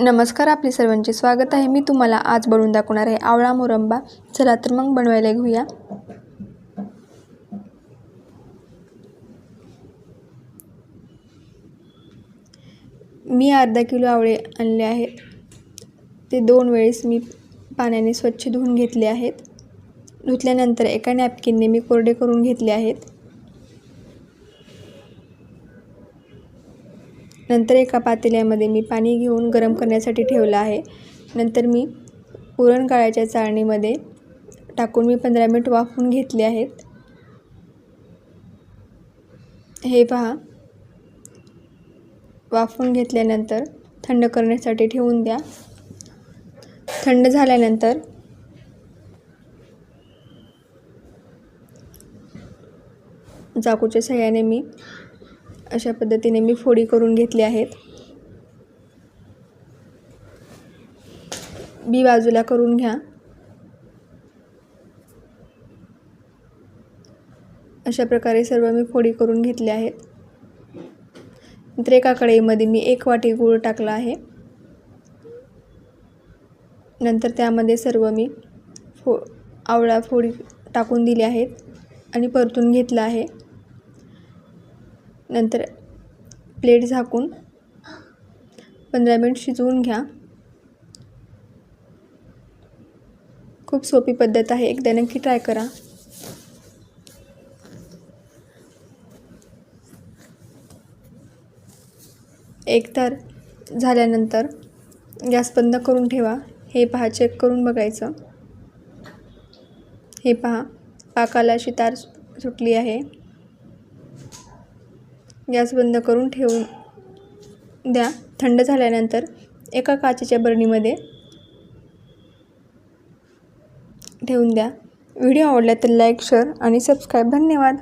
नमस्कार आपले सर्वांचे स्वागत आहे. मी तुम्हाला आज बनवून दाखवणार आहे आवळा मुरंबा. चला तर मग बनवायला घेऊया. मी अर्धा किलो आवळे आणले आहेत. ते दोन वेळेस मी पाण्याने स्वच्छ धुवून घेतले आहेत. धुतल्यानंतर एका नॅपकिनने मी कोरडे करून घेतले आहेत. नंतर एका पातेल्यामध्ये मी पाणी घेऊन गरम करण्यासाठी ठेवलं आहे. नंतर मी पुरणकाळाच्या चाळणीमध्ये टाकून मी पंधरा मिनिट वाफून घेतले आहेत. हे पहा. वाफवून घेतल्यानंतर थंड करण्यासाठी ठेवून द्या. थंड झाल्यानंतर चाकूच्या सहाय्याने मी अशा पद्धतीने मी फोडी करून घेतली आहेत. बी बाजूला करून घ्या. अशा प्रकारे सर्व मी फोडी करून घेतल्या आहेत. नंतर एका कढईमध्ये मी एक वाटी गूळ टाकला आहे. नंतर त्यामध्ये सर्व मी फो आवळा फोडी टाकून दिली आहेत आणि परतून घेतलं आहे. नंतर प्लेट झाकून पंधरा मिनिट शिजवून घ्या. खूप सोपी पद्धत आहे. एकदा नक्की ट्राय करा. एक तर झाल्यानंतर गॅस बंद करून ठेवा. हे पहा चेक करून बघायचं. हे पहा पाकाला अशी तार सुटली आहे. गॅस बंद करून ठेवून द्या. थंड झाल्यानंतर एका काचेच्या बरणीमध्ये ठेवून द्या. व्हिडिओ आवडला तर लाईक शेअर आणि सबस्क्राईब. धन्यवाद.